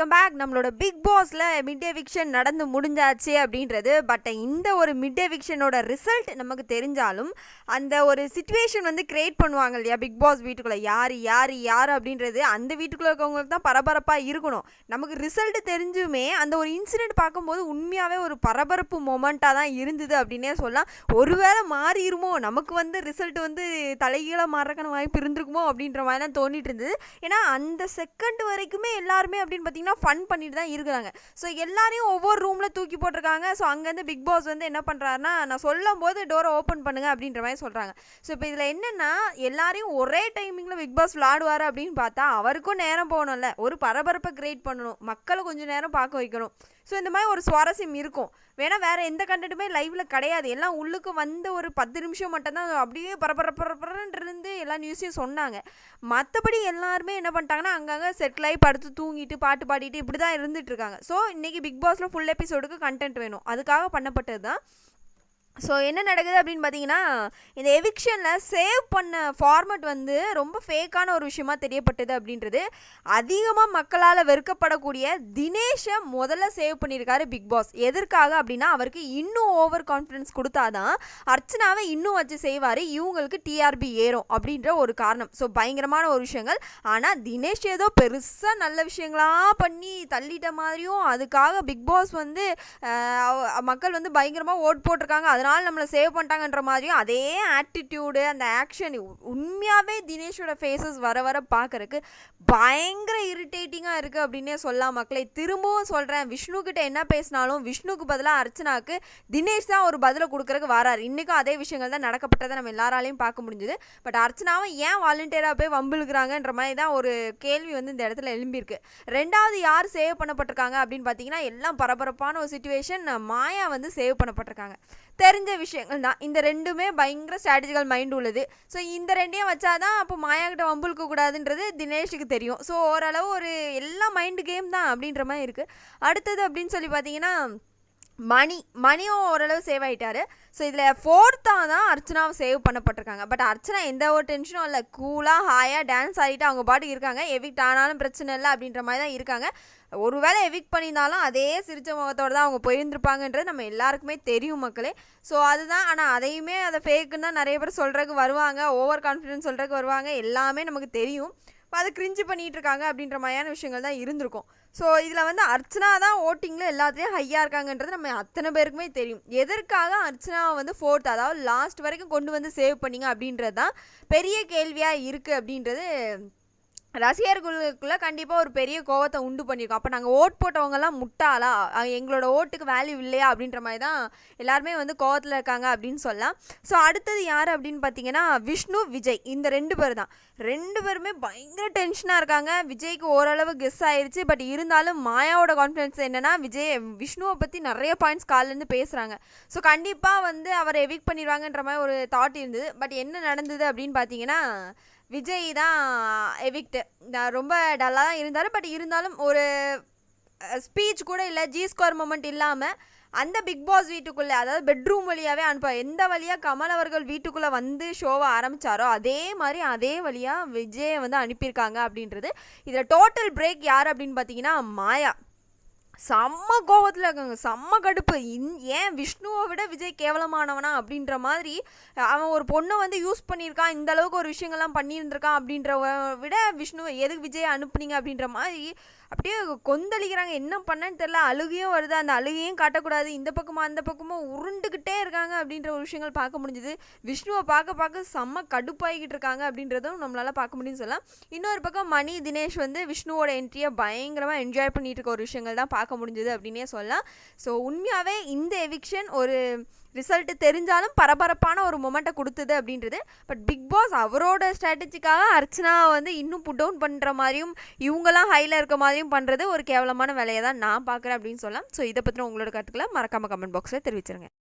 Welcome back நம்மளோட big பாஸில் mid day eviction நடந்து முடிஞ்சாச்சு அப்படின்றது. பட் இந்த ஒரு மிட் டே விக்ஷனோட ரிசல்ட் நமக்கு தெரிஞ்சாலும் அந்த ஒரு சுச்சுவேஷன் வந்து கிரியேட் பண்ணுவாங்க இல்லையா பிக் பாஸ் வீட்டுக்குள்ளே? யார் யார் யார் அப்படின்றது அந்த வீட்டுக்குள்ளே இருக்கவங்களுக்கு தான் பரபரப்பாக இருக்கணும். நமக்கு ரிசல்ட் தெரிஞ்சுமே அந்த ஒரு இன்சிடென்ட் பார்க்கும்போது உண்மையாகவே ஒரு பரபரப்பு மொமெண்ட்டாக தான் இருந்தது அப்படின்னே சொல்லலாம். ஒருவேளை மாறிடுமோ நமக்கு வந்து ரிசல்ட் வந்து தலைகீழாக மாறக்கான வாய்ப்பு இருந்திருக்குமோ அப்படின்ற மாதிரி தான் இருந்தது. ஏன்னா அந்த செகண்ட் வரைக்குமே எல்லாருமே அப்படின்னு பார்த்தீங்கன்னா ஃபன் பண்ணிட்டு தான் இருக்கிறாங்க. ஸோ எல்லாரையும் ஒவ்வொரு ரூமில் தூக்கி போட்டிருக்காங்க. ஸோ அங்கேருந்து பிக் பாஸ் வந்து என்ன பண்ணுறாருன்னா நான் சொல்லும் போது டோரை ஓப்பன் பண்ணுங்க அப்படின்ற மாதிரி சொல்கிறாங்க ஸோ இப்போ இதில் என்னென்னா எல்லாரையும் ஒரே டைமிங்கில் பிக் பாஸ் விளாடுவார் அப்படின்னு பார்த்தா அவருக்கும் நேரம் போகணும்ல. ஒரு பரபரப்பை கிரியேட் பண்ணணும். மக்களை கொஞ்சம் நேரம் பார்க்க வைக்கணும். ஸோ இந்த மாதிரி ஒரு சுவாரஸ்யம் இருக்கும். வேணால் வேறு எந்த கண்டென்ட்டுமே லைவில் கிடையாது. எல்லாம் உள்ளுக்கு வந்து ஒரு பத்து நிமிஷம் மட்டும்தான் அப்படியே பரபரப்பரப்பரன்னு இருந்து எல்லா நியூஸையும் சொன்னாங்க. மற்றபடி எல்லாருமே என்ன பண்ணிட்டாங்கன்னா அங்கங்கே செட்டில் ஆகி படுத்து தூங்கிட்டு பாட்டு பாடிட்டு இப்படி தான் இருந்துகிட்ருக்காங்க ஸோ இன்றைக்கி பிக் பாஸில் ஃபுல் எபிசோடுக்கு கண்டென்ட் வேணும். அதுக்காக பண்ணப்பட்டது தான் ஸோ என்ன நடக்குது அப்படின்னு பார்த்தீங்கன்னா இந்த எவிக்ஷனில் சேவ் பண்ண ஃபார்மட் வந்து ரொம்ப ஃபேக்கான ஒரு விஷயமா தெரியப்பட்டது அப்படின்றது அதிகமாக மக்களால் வெறுக்கப்படக்கூடிய தினேஷை முதல்ல சேவ் பண்ணியிருக்காரு பிக் பாஸ் எதற்காக அப்படின்னா அவருக்கு இன்னும் ஓவர் கான்ஃபிடன்ஸ் கொடுத்தாதான் அர்ச்சனாவை இன்னும் வச்சு செய்வார் இவங்களுக்கு டிஆர்பி ஏறும் அப்படின்ற ஒரு காரணம். ஸோ பயங்கரமான ஒரு விஷயங்கள். ஆனால் தினேஷ் ஏதோ பெருசாக நல்ல விஷயங்களாக பண்ணி தள்ளிட்ட மாதிரியும் அதுக்காக பிக் பாஸ் வந்து மக்கள் வந்து பயங்கரமாக ஓட் போட்டிருக்காங்க. அதனால் நம்மளை சேவ் பண்ணிட்டாங்கன்ற மாதிரியும் அதே ஆட்டிடியூடு அந்த ஆக்ஷன் உண்மையாகவே தினேஷோட ஃபேஸஸ் வர வர பார்க்குறக்கு பயங்கர இரிட்டேட்டிங்காக இருக்குது அப்படின்னே சொல்லலாம் மக்களை. திரும்பவும் சொல்கிறேன் விஷ்ணுக்கிட்ட என்ன பேசினாலும் விஷ்ணுக்கு பதிலாக அர்ச்சனாக்கு தினேஷ் தான் ஒரு பதிலை கொடுக்குறக்கு வராரு. இன்றைக்கும் அதே விஷயங்கள் தான் நடக்கப்பட்டதை நம்ம எல்லாராலையும் பார்க்க முடிஞ்சுது. பட் அர்ச்சனாவை ஏன் வாலண்டியராக போய் வம்பிழுக்கிறாங்கன்ற மாதிரி தான் ஒரு கேள்வி வந்து இந்த இடத்துல எழும்பியிருக்கு. ரெண்டாவது யார் சேவ் பண்ணப்பட்டிருக்காங்க அப்படின்னு பார்த்தீங்கன்னா எல்லாம் பரபரப்பான ஒரு சுச்சுவேஷன் மாயா வந்து சேவ் பண்ணப்பட்டிருக்காங்க. தெரிஞ்ச விஷயங்கள் தான். இந்த ரெண்டுமே பயங்கர ஸ்ட்ராட்டஜிக்கல் மைண்ட் உள்ளது. ஸோ இந்த ரெண்டையும் வச்சாதான் அப்போ மாயா கிட்ட வம்புழுக்க கூடாதுன்றது தினேஷுக்கு தெரியும். ஸோ ஓரளவு ஒரு எல்லா மைண்டு கேம் தான் அப்படின்ற மாதிரி இருக்குது அடுத்தது அப்படின்னு சொல்லி பார்த்தீங்கன்னா மணி மணியும் ஓரளவு சேவ் ஆகிட்டாரு ஸோ இதில் ஃபோர்த்தாக தான் அர்ச்சனாவை சேவ் பண்ணப்பட்டிருக்காங்க. பட் அர்ச்சனா எந்த ஒரு டென்ஷனும் இல்லை. கூலாக ஹாயாக டான்ஸ் ஆடிட்டு அவங்க பாட்டுக்கு இருக்காங்க. எவிக்ட் ஆனாலும் பிரச்சனை இல்லை அப்படின்ற மாதிரி தான் இருக்காங்க. ஒருவேளை எவிக் பண்ணியிருந்தாலும் அதே சிரிச்ச முகத்தோடு தான் அவங்க போயிருந்துருப்பாங்கன்றது நம்ம எல்லாருக்குமே தெரியும் மக்களே. ஸோ அதுதான். ஆனால் அதையுமே அதை ஃபேக்குன்னு தான் நிறைய பேர் சொல்கிறதுக்கு வருவாங்க. ஓவர் கான்ஃபிடென்ஸ் சொல்கிறதுக்கு வருவாங்க. எல்லாமே நமக்கு தெரியும். அதை கிரிஞ்சு பண்ணிகிட்டு இருக்காங்க அப்படின்ற மாதிரியான விஷயங்கள் தான் இருந்திருக்கும். ஸோ இதில் வந்து அர்ச்சனா தான் ஓட்டிங்கில் எல்லாத்துலேயும் ஹையாக இருக்காங்கன்றது நம்ம அத்தனை பேருக்குமே தெரியும். எதற்காக அர்ச்சனாவை வந்து ஃபோர்த் அதாவது லாஸ்ட் வரைக்கும் கொண்டு வந்து சேவ் பண்ணிங்க அப்படின்றது தான் பெரிய கேள்வியாக இருக்குது அப்படின்றது ரசிகர்களுக்குள்ளே கண்டிப்பாக ஒரு பெரிய கோவத்தை உண்டு பண்ணியிருக்கோம் அப்போ நாங்கள் ஓட் போட்டவங்கலாம் முட்டாளா? எங்களோட ஓட்டுக்கு வேல்யூ இல்லையா? அப்படின்ற மாதிரி தான் எல்லாருமே வந்து கோவத்தில் இருக்காங்க அப்படின்னு சொல்லலாம். ஸோ அடுத்தது யார் அப்படின்னு பார்த்தீங்கன்னா விஷ்ணு விஜய். இந்த ரெண்டு பேர் தான். ரெண்டு பேருமே பயங்கர டென்ஷனாக இருக்காங்க. விஜய்க்கு ஓரளவு கெஸ் ஆயிடுச்சு பட் இருந்தாலும் மாயாவோட கான்ஃபிடன்ஸ் என்னென்னா விஜய் விஷ்ணுவை பற்றி நிறைய பாயிண்ட்ஸ் காலிலேருந்து பேசுகிறாங்க ஸோ கண்டிப்பாக வந்து அவரை எவிக் பண்ணிடுவாங்கன்ற மாதிரி ஒரு தாட் இருந்தது. பட் என்ன நடந்தது அப்படின்னு பார்த்தீங்கன்னா விஜய் தான் எவிக்ட்டு ரொம்ப டல்லாக தான் இருந்தார் பட் இருந்தாலும் ஒரு ஸ்பீச் கூட இல்லை ஜி ஸ்கோர் மூமெண்ட் இல்லாமல் அந்த பிக் பாஸ் வீட்டுக்குள்ளே அதாவது பெட்ரூம் வழியாகவே அனுப்ப எந்த வழியாக கமல் அவர்கள் வீட்டுக்குள்ளே வந்து ஷோவை ஆரம்பித்தாரோ அதே மாதிரி அதே வழியாக விஜயை வந்து அனுப்பியிருக்காங்க அப்படின்றது. இதில் டோட்டல் பிரேக் யார் அப்படின்னு பார்த்தீங்கன்னா மாயா. செம்ம கோவத்தில் இருக்காங்க. செம்ம கடுப்பு. இன் ஏன் விஷ்ணுவை விட விஜய் கேவலமானவனா அப்படின்ற மாதிரி அவன் ஒரு பொண்ணை வந்து யூஸ் பண்ணியிருக்கான் இந்த அளவுக்கு ஒரு விஷயங்கள்லாம் பண்ணியிருந்திருக்கான் அப்படின்ற விட விஷ்ணுவை எதுக்கு விஜய் அனுப்புனீங்க அப்படின்ற மாதிரி அப்படியே கொந்தளிக்கிறாங்க. என்ன பண்ணன்னு தெரில அழுகையும் வருது. அந்த அழுகையும் காட்டக்கூடாது. இந்த பக்கமாக அந்த பக்கமும் உருண்டுக்கிட்டே இருக்காங்க அப்படின்ற ஒரு விஷயங்கள் பார்க்க முடிஞ்சுது. விஷ்ணுவை பார்க்க பார்க்க செம்ம கடுப்பாகிக்கிட்டு இருக்காங்க அப்படின்றதும் நம்மளால் பார்க்க முடியும்னு சொல்லலாம். இன்னொரு பக்கம் மணி தினேஷ் வந்து விஷ்ணுவோட என்ட்ரியை பயங்கரமாக என்ஜாய் பண்ணிட்டு இருக்க ஒரு விஷயங்கள் தான் பார்க்க முடிஞ்சது அப்படின்னே சொல்லலாம். ஸோ உண்மையாகவே இந்த எவிக்ஷன் ஒரு ரிசல்ட்டு தெரிஞ்சாலும் பரபரப்பான ஒரு மொமெண்ட்டை கொடுத்தது அப்படின்றது. பட் பிக் பாஸ் அவரோட ஸ்ட்ராட்டஜிக்காக அர்ச்சனா வந்து இன்னும் புட் டவுன் பண்ணுற மாதிரியும் இவங்கெல்லாம் ஹையில் இருக்க மாதிரியும் பண்ணுறது ஒரு கேவலமான வேலையை தான் நான் பார்க்குறேன் அப்படின்னு சொல்லலாம். ஸோ இதை பற்றின உங்களோட கருத்துக்களை மறக்காமல் கமெண்ட் பாக்ஸில் தெரிவிச்சிருங்க.